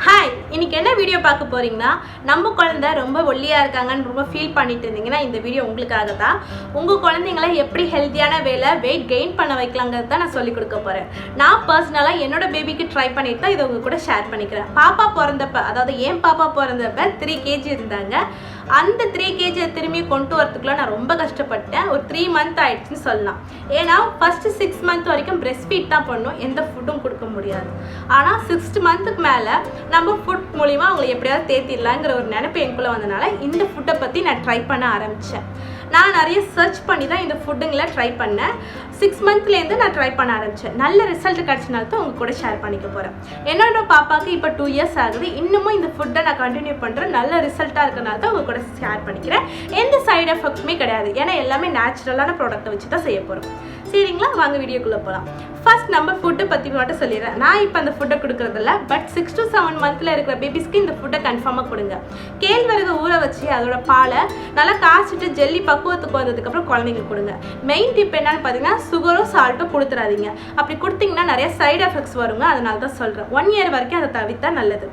Hi. Hi இன்னைக்கு என்ன video பார்க்க போறீங்கன்னா நம்ம குழந்தை ரொம்ப ஒல்லியா இருக்காங்கன்னு ரொம்ப ஃபீல் பண்ணிட்டு இருந்தீங்கன்னா இந்த வீடியோ உங்களுக்காக தான் உங்க குழந்தைங்களை எப்படி ஹெல்த்தியான வேலை வெயிட் கெயின் பண்ண வைக்கலாங்கிறது தான் நான் சொல்லி கொடுக்க போறேன். நான் பர்சனலாக என்னோட பேபிக்கு ட்ரை பண்ணிட்டு தான் இதை உங்க கூட ஷேர் பண்ணிக்கிறேன். பாப்பா பிறந்தப்ப அதாவது ஏன் பாப்பா பிறந்தப்ப த்ரீ கேஜி இருந்தாங்க. அந்த த்ரீ கேஜியை திரும்பி கொண்டு வரதுக்குள்ள நான் ரொம்ப கஷ்டப்பட்டேன். ஒரு த்ரீ மந்த் ஆயிடுச்சுன்னு சொல்லலாம். ஏன்னா ஃபர்ஸ்ட் சிக்ஸ் மந்த் வரைக்கும் பிரெஸ்ட் ஃபீட் தான் பண்ணும். எந்த ஃபுட்டும் கொடுக்க முடியாது. ஆனால் சிக்ஸ்த் மந்த்துக்கு மேலே நம்ம ஃபுட் மூலிமா அவங்களை எப்படியாவது தேத்திடலாங்கிற ஒரு நினைப்பு எனக்குள்ளே வந்தனால இந்த ஃபுட்டை பற்றி நான் ட்ரை பண்ண ஆரம்பித்தேன் நான் நிறைய சர்ச் பண்ணி தான் இந்த ஃபுட்டுங்களை ட்ரை பண்ணேன். சிக்ஸ் மந்த்லேருந்து நான் ட்ரை பண்ண ஆரம்பித்தேன் நல்ல ரிசல்ட் கிடச்சினால தான் உங்கள் கூட ஷேர் பண்ணிக்க போகிறேன் என்னோட பாப்பாவுக்கு இப்போ டூ இயர்ஸ் ஆகுது. இன்னமும் இந்த ஃபுட்டை நான் கண்டினியூ பண்ணுறேன் நல்ல ரிசல்ட்டாக இருக்கனால தான் உங்கள் கூட ஷேர் பண்ணிக்கிறேன். எந்த சைடு எஃபெக்ட்டுமே கிடையாது. ஏன்னா எல்லாமே நேச்சுரலான ப்ராடக்ட்டை வச்சு தான் செய்ய போகிறோம் சரிங்களா? வாங்க வீடியோக்குள்ளே போகலாம் ஃபர்ஸ்ட் நம்ம ஃபுட்டை பற்றி மட்டும் சொல்லிடுறேன். நான் இப்போ அந்த ஃபுட்டை கொடுக்குறதில்ல பட் சிக்ஸ் டு செவன் மந்த்தில் இருக்கிற பேபிஸ்க்கு இந்த ஃபுட்டை கன்ஃபார்மாக கொடுங்க. கேழ்வரகு ஊற வச்சு அதோட பாலை நல்லா காய்ச்சிட்டு ஜெல்லி பக்குவத்துக்கு வந்ததுக்கப்புறம் குழந்தைங்களுக்கு கொடுங்க. மெயின் டிப் என்னன்னு பார்த்தீங்கன்னா சுகரும் சால்ட்டும் கொடுத்துறாதீங்க. அப்படி கொடுத்தீங்கன்னா நிறைய சைடு எஃபெக்ட்ஸ் வருங்க. அதனால தான் சொல்கிறேன் ஒன் இயர் வரைக்கும் அதை தவிர்த்தா நல்லது.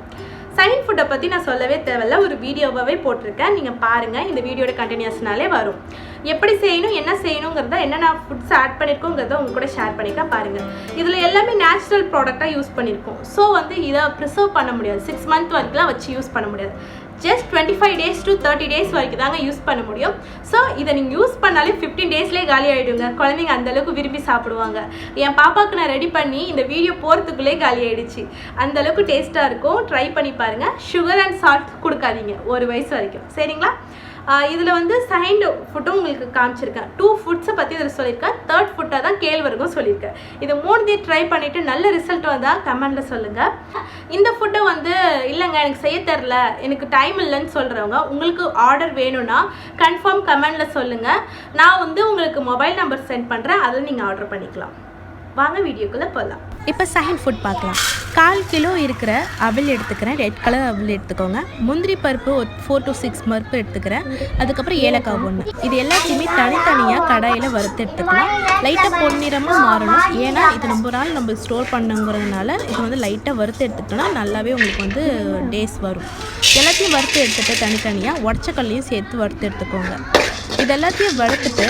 சைன் ஃபுட்டை பற்றி நான் சொல்லவே தேவையில்ல. ஒரு வீடியோவாகவே போட்டிருக்கேன். நீங்கள் பாருங்கள் இந்த வீடியோட கண்டினியூஸ்னாலே வரும். எப்படி செய்யணும் என்ன செய்யணுங்கிறத என்னென்ன ஃபுட்ஸ் ஆட் பண்ணியிருக்கோங்கிறத உங்க கூட ஷேர் பண்ணிக்க பாருங்கள் இதில் எல்லாமே நேச்சுரல் ப்ராடக்டாக யூஸ் பண்ணியிருக்கோம் ஸோ வந்து இதை ப்ரிசர்வ் பண்ண முடியாது. சிக்ஸ் மந்த் வரைக்கும்லாம் வச்சு யூஸ் பண்ண முடியாது. Just twenty five days to thirty days வரைக்கும் தாங்க யூஸ் பண்ண முடியும். ஸோ இதை நீங்கள் யூஸ் பண்ணாலே ஃபிஃப்டீன் டேஸ்லேயே காலி ஆகிடுங்க குழந்தைங்க அந்தளவுக்கு விரும்பி சாப்பிடுவாங்க. என் பாப்பாவுக்கு நான் ரெடி பண்ணி இந்த வீடியோ போகிறதுக்குள்ளே காலி ஆகிடுச்சு அந்தளவுக்கு டேஸ்ட்டாக இருக்கும். ட்ரை பண்ணி பாருங்கள் சுகர் அண்ட் சால்ட் கொடுக்காதீங்க. ஒரு வயசு வரைக்கும். சரிங்களா? இதில் வந்து சைண்டு ஃபுட்டும் உங்களுக்கு காமிச்சிருக்கேன். டூ ஃபுட்ஸை பற்றி இதில் சொல்லியிருக்கேன். தேர்ட் ஃபுட்டாக தான் கேழ்வரகும் சொல்லியிருக்கேன் இது மூணுத்தையும் ட்ரை பண்ணிவிட்டு நல்ல ரிசல்ட் வந்தால் கமெண்டில் சொல்லுங்கள் இந்த ஃபுட்டை வந்து இல்லைங்க எனக்கு செய்ய தெரில எனக்கு டைம் இல்லைன்னு சொல்கிறவங்க உங்களுக்கு ஆர்டர் வேணும்னா கன்ஃபார்ம் கமெண்டில் சொல்லுங்கள் நான் வந்து உங்களுக்கு மொபைல் நம்பர் சென்ட் பண்ணுறேன் அதில் நீங்கள் ஆர்டர் பண்ணிக்கலாம். வாங்க வீடியோக்குள்ளே போகலாம் இப்போ செகண்ட் ஃபுட் பார்க்கலாம். கால் கிலோ இருக்கிற அவல் எடுத்துக்கிறேன். ரெட் கலர் அவல் எடுத்துக்கோங்க. முந்திரி பருப்பு ஒரு ஃபோர் டு சிக்ஸ் பருப்பு எடுத்துக்கிறேன். அதுக்கப்புறம் ஏலக்காய் ஒன்று இது எல்லாத்தையுமே தனித்தனியாக கடாயில் வறுத்து எடுத்துக்கலாம். லைட்டாக பொன்னிறமாக மாறணும். ஏன்னா இது ரொம்ப நாள் நம்ம ஸ்டோர் பண்ணுங்கிறதுனால இது வந்து லைட்டாக வறுத்து எடுத்துக்கிட்டோம்னா நல்லாவே உங்களுக்கு வந்து டேஸ் வரும். எல்லாத்தையும் வறுத்து எடுத்துகிட்டு தனித்தனியாக உடச்சக்கல்லையும் சேர்த்து வறுத்து எடுத்துக்கோங்க. இது எல்லாத்தையும் வறுத்துட்டு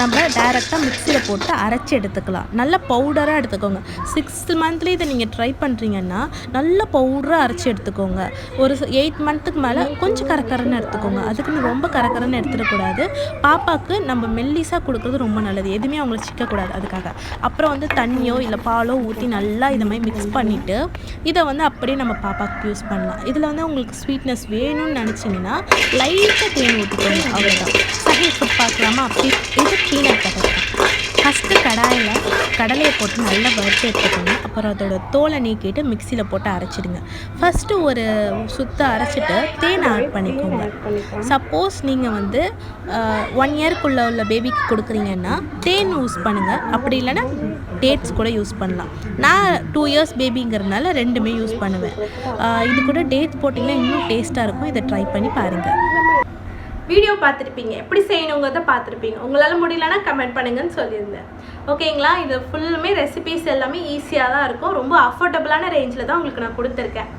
நம்ம டைரெக்டாக மிக்சியில் போட்டு அரைச்சி எடுத்துக்கலாம். நல்ல பவுடராக எடுத்துக்கோங்க. சிக்ஸ்த் மந்த்லேயே இதை நீங்கள் ட்ரை பண்ணுறீங்கன்னா நல்ல பவுடராக அரைச்சி எடுத்துக்கோங்க. ஒரு எயிட் மந்த்துக்கு மேலே கொஞ்சம் கரக்கரன்னு எடுத்துக்கோங்க. அதுக்குன்னு ரொம்ப கரக்கரன்னு எடுத்துடக்கூடாது. பாப்பாவுக்கு நம்ம மெல்லிஸாக கொடுக்குறது ரொம்ப நல்லது. எதுவுமே அவங்களுக்கு சிக்கக்கூடாது அதுக்காக. அப்புறம் வந்து தண்ணியோ இல்லை பாலோ ஊற்றி நல்லா இதை மாதிரி மிக்ஸ் பண்ணிவிட்டு இதை வந்து அப்படியே நம்ம பாப்பாவுக்கு யூஸ் பண்ணலாம். இதில் வந்து உங்களுக்கு ஸ்வீட்னஸ் வேணும்னு நினச்சிங்கன்னா லைட்டாக தேன் ஊற்றிக்கோங்க அவ்வளோதான் சரி ஃபுட் பார்க்கலாமா? அப்படி இது பீனட் பட்டர் ஃபஸ்ட்டு கடாயில் கடலையை போட்டு நல்லா வறுத்து எடுத்துக்கோங்க. அப்புறம் அதோட தோலை நீக்கிட்டு மிக்சியில் போட்டு அரைச்சிடுங்க. ஃபஸ்ட்டு ஒரு சுத்த அரைச்சிட்டு தேன் ஆட் பண்ணிக்கோங்க. சப்போஸ் நீங்கள் வந்து ஒன் இயர்க்குள்ளே உள்ள பேபிக்கு கொடுக்குறீங்கன்னா தேன் யூஸ் பண்ணுங்கள் அப்படி இல்லைன்னா டேட்ஸ் கூட யூஸ் பண்ணலாம். நான் டூ இயர்ஸ் பேபிங்கிறதுனால ரெண்டுமே யூஸ் பண்ணுவேன். இது கூட டேட்ஸ் போட்டிங்கன்னா இன்னும் டேஸ்ட்டாக இருக்கும். இதை ட்ரை பண்ணி பாருங்கள் வீடியோ பார்த்துருப்பீங்க. எப்படி செய்யணுங்கிறத பார்த்துருப்பீங்க. உங்களால் முடியலன்னா கமெண்ட் பண்ணுங்கன்னு சொல்லியிருந்தேன். ஓகேங்களா? இது ஃபுல்லுமே ரெசிபிஸ் எல்லாமே ஈஸியாக தான் இருக்கும். ரொம்ப அஃபோர்டபுளான ரேஞ்சில் தான் உங்களுக்கு நான் கொடுத்துருக்கேன்.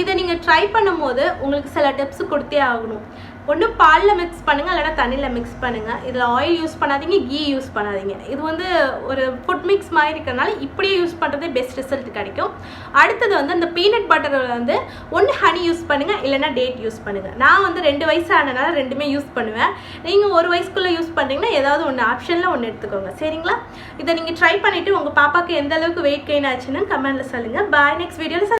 இதை நீங்கள் ட்ரை பண்ணும்போது உங்களுக்கு சில டிப்ஸ் கொடுத்தே ஆகணும். ஒன்று பாலில் மிக்ஸ் பண்ணுங்கள் இல்லைனா தண்ணியில் மிக்ஸ் பண்ணுங்கள் இதில் ஆயில் யூஸ் பண்ணாதீங்க கீ யூஸ் பண்ணாதீங்க. இது வந்து ஒரு ஃபுட் மிக்ஸ் மாதிரி இருக்கிறனால இப்படியே யூஸ் பண்ணுறதே பெஸ்ட் ரிசல்ட் கிடைக்கும். அடுத்தது வந்து அந்த பீனட் பட்டரில் வந்து ஒன்று ஹனி யூஸ் பண்ணுங்கள் இல்லைனா டேட் யூஸ் பண்ணுங்கள் நான் வந்து ரெண்டு வயசு ஆனனால ரெண்டுமே யூஸ் பண்ணுவேன். நீங்கள் ஒரு வயசுக்குள்ளே யூஸ் பண்ணுறீங்கன்னா ஏதாவது ஒன்று ஆப்ஷனில் ஒன்று எடுத்துக்கோங்க. சரிங்களா? இதை நீங்கள் ட்ரை பண்ணிவிட்டு உங்கள் பாப்பாக்கு எந்த அளவுக்கு வெயிட் கெயின் ஆச்சுன்னு கமெண்ட்டில் சொல்லுங்கள் பாய் நெக்ஸ்ட் வீடியோவில்